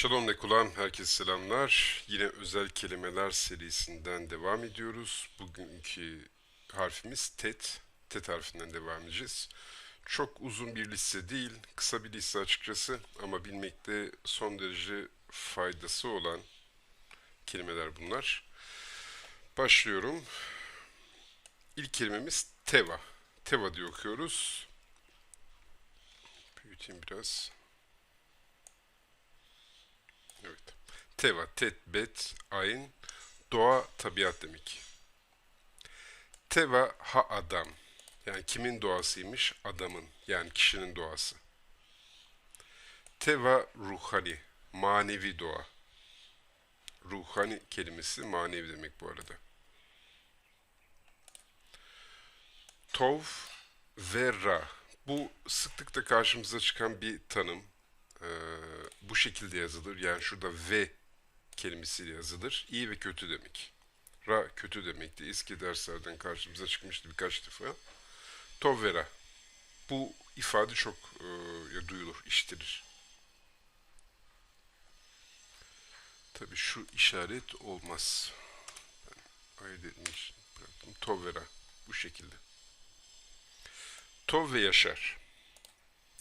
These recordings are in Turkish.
Shalom Nekulam, herkese selamlar. Yine özel kelimeler serisinden devam ediyoruz. Bugünkü harfimiz tet. Tet harfinden devam edeceğiz. Çok uzun bir liste değil, kısa bir liste açıkçası ama bilmekte son derece faydası olan kelimeler bunlar. Başlıyorum. İlk kelimemiz teva. Teva diye okuyoruz. Büyüteyim biraz. Evet. Teva, tet, bet, ayn, doğa, tabiat demek. Teva, ha adam. Yani kimin doğasıymış? Adamın. Yani kişinin doğası. Teva, ruhani. Manevi doğa. Ruhani kelimesi manevi demek bu arada. Tov ve Ra. Bu sıklıkla karşımıza çıkan bir tanım. Ee, bu şekilde yazılır. Yani şurada ve kelimesiyle yazılır. İyi ve kötü demek. Ra kötü demekti. Eski derslerden karşımıza çıkmıştı birkaç defa. Tov ve Ra. Bu ifade çok e, duyulur, işitilir. Tabi şu işaret olmaz. Ben ayırt etmiş bıraktım. Tov ve Ra. Bu şekilde. Tov ve Yaşar.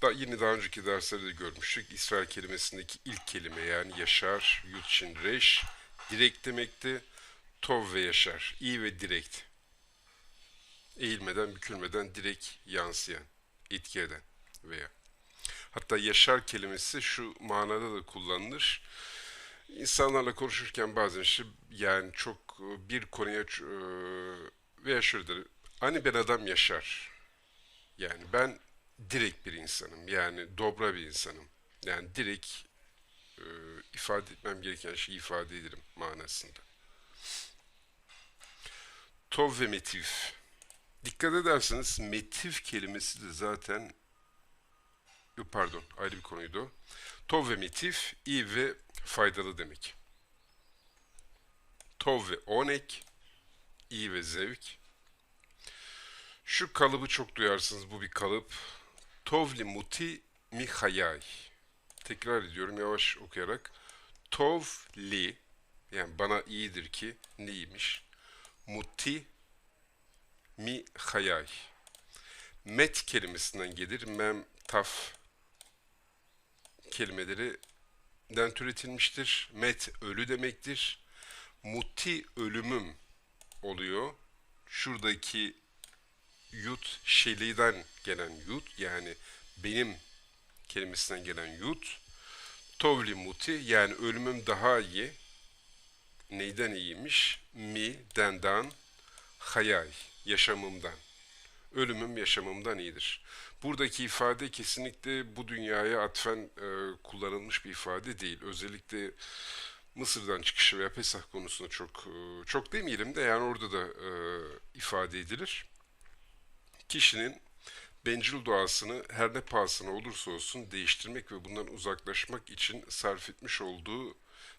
Da yine daha önceki derslerde de görmüştük. İsrail kelimesindeki ilk kelime yani yaşar, yutçin, reş, direkt demekti. Tov ve yaşar, iyi ve direkt. Eğilmeden, bükülmeden direkt yansıyan, etki eden veya. Hatta yaşar kelimesi şu manada da kullanılır. İnsanlarla konuşurken bazen işte yani çok e, bir konuya e, veya şöyle der, hani ben adam yaşar. Yani ben direkt bir insanım. Yani dobra bir insanım. Yani direkt e, ifade etmem gereken şeyi ifade ederim manasında. Tov ve metif. Dikkat ederseniz metif kelimesi de zaten pardon ayrı bir konuydu. Tov ve metif iyi ve faydalı demek. Tov ve onek iyi ve zevk. Şu kalıbı çok duyarsınız bu bir kalıp. Tovli muti mi hayay. Tekrar ediyorum yavaş okuyarak. Tovli yani bana iyidir ki neymiş? Muti mi hayay. Met kelimesinden gelir. Mem, taf kelimelerinden türetilmiştir. Met ölü demektir. Muti ölümüm oluyor. Şuradaki yut şeliden gelen yut yani benim kelimesinden gelen yut. Tovli muti yani ölümüm daha iyi. Neyden iyiymiş? Mi, dendan, hayal, yaşamımdan. Ölümüm yaşamımdan iyidir. Buradaki ifade kesinlikle bu dünyaya atfen e, kullanılmış bir ifade değil. Özellikle Mısır'dan çıkışı veya Pesah konusunda çok e, çok demeyelim de yani orada da e, ifade edilir kişinin bencil doğasını her ne pahasına olursa olsun değiştirmek ve bundan uzaklaşmak için sarf etmiş olduğu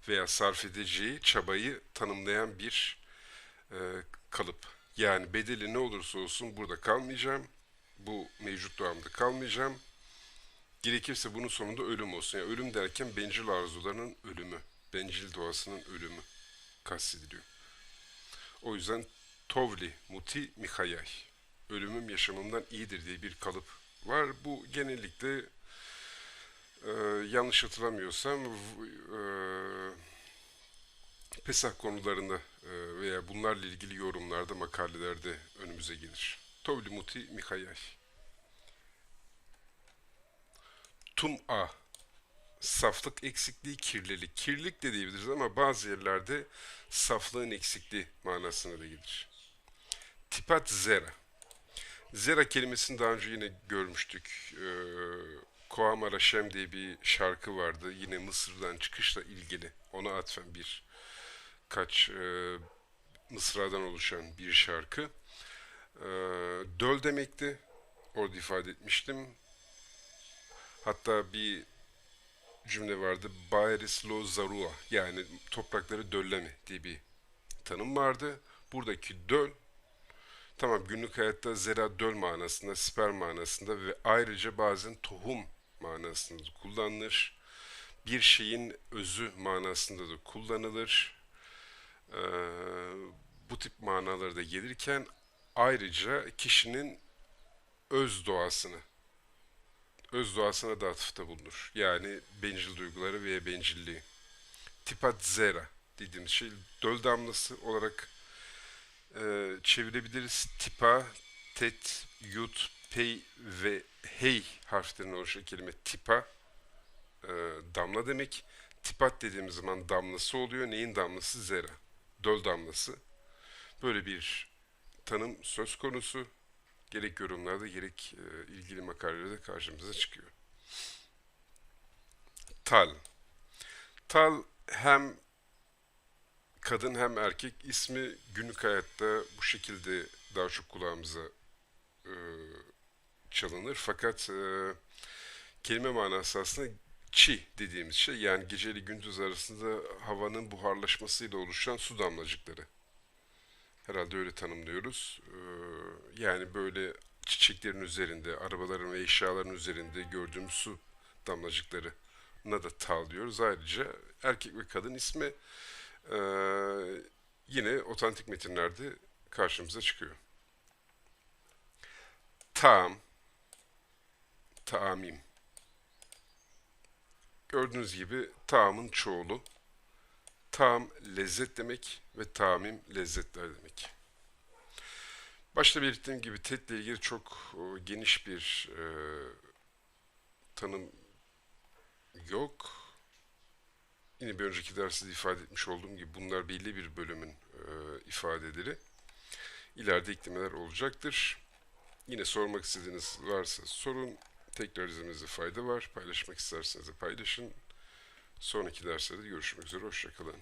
veya sarf edeceği çabayı tanımlayan bir e, kalıp. Yani bedeli ne olursa olsun burada kalmayacağım. Bu mevcut doğamda kalmayacağım. Gerekirse bunun sonunda ölüm olsun. Yani ölüm derken bencil arzularının ölümü, bencil doğasının ölümü kastediliyor. O yüzden Tovli Muti Mihayay ölümüm yaşamımdan iyidir diye bir kalıp var. Bu genellikle e, yanlış hatırlamıyorsam e, Pesah konularında e, veya bunlarla ilgili yorumlarda, makalelerde önümüze gelir. Tovli Muti Mikayay. Tum'a saflık eksikliği, kirlilik. Kirlilik de diyebiliriz ama bazı yerlerde saflığın eksikliği manasına da gelir. Tipat zera. Zera kelimesini daha önce yine görmüştük. Ee, Koam Araşem diye bir şarkı vardı. Yine Mısır'dan çıkışla ilgili. Ona atfen bir kaç e, mısradan oluşan bir şarkı. Ee, döl demekti. Orada ifade etmiştim. Hatta bir cümle vardı. Bayris lo zarua yani toprakları dölleme diye bir tanım vardı. Buradaki döl Tamam günlük hayatta zera döl manasında, sperm manasında ve ayrıca bazen tohum manasında kullanılır. bir şeyin özü manasında da kullanılır. Ee, bu tip manaları da gelirken ayrıca kişinin öz doğasını, öz doğasına da atıfta bulunur. Yani bencil duyguları veya bencilliği. Tipat zera dediğimiz şey döl damlası olarak e, çevirebiliriz. Tipa, tet, yut, pey ve hey harflerinden oluşan kelime tipa e, damla demek. Tipat dediğimiz zaman damlası oluyor. Neyin damlası? Zera. Döl damlası. Böyle bir tanım söz konusu. Gerek yorumlarda gerek e, ilgili makalelerde karşımıza çıkıyor. Tal. Tal hem kadın hem erkek ismi günlük hayatta bu şekilde daha çok kulağımıza e, çalınır. Fakat e, kelime manası aslında çi dediğimiz şey yani gece ile gündüz arasında havanın buharlaşmasıyla oluşan su damlacıkları. Herhalde öyle tanımlıyoruz. E, yani böyle çiçeklerin üzerinde, arabaların ve eşyaların üzerinde gördüğümüz su damlacıklarına da tal diyoruz. Ayrıca erkek ve kadın ismi e, yine otantik metinlerde karşımıza çıkıyor. Tam, taamim. Gördüğünüz gibi taamın çoğulu. Taam lezzet demek ve tamim lezzetler demek. Başta belirttiğim gibi TED ile ilgili çok e, geniş bir e, tanım yok. Yine bir önceki derste de ifade etmiş olduğum gibi bunlar belli bir bölümün e, ifadeleri. İleride eklemeler olacaktır. Yine sormak istediğiniz varsa sorun. Tekrar izlemenizde fayda var. Paylaşmak isterseniz de paylaşın. Sonraki derslerde görüşmek üzere. Hoşçakalın.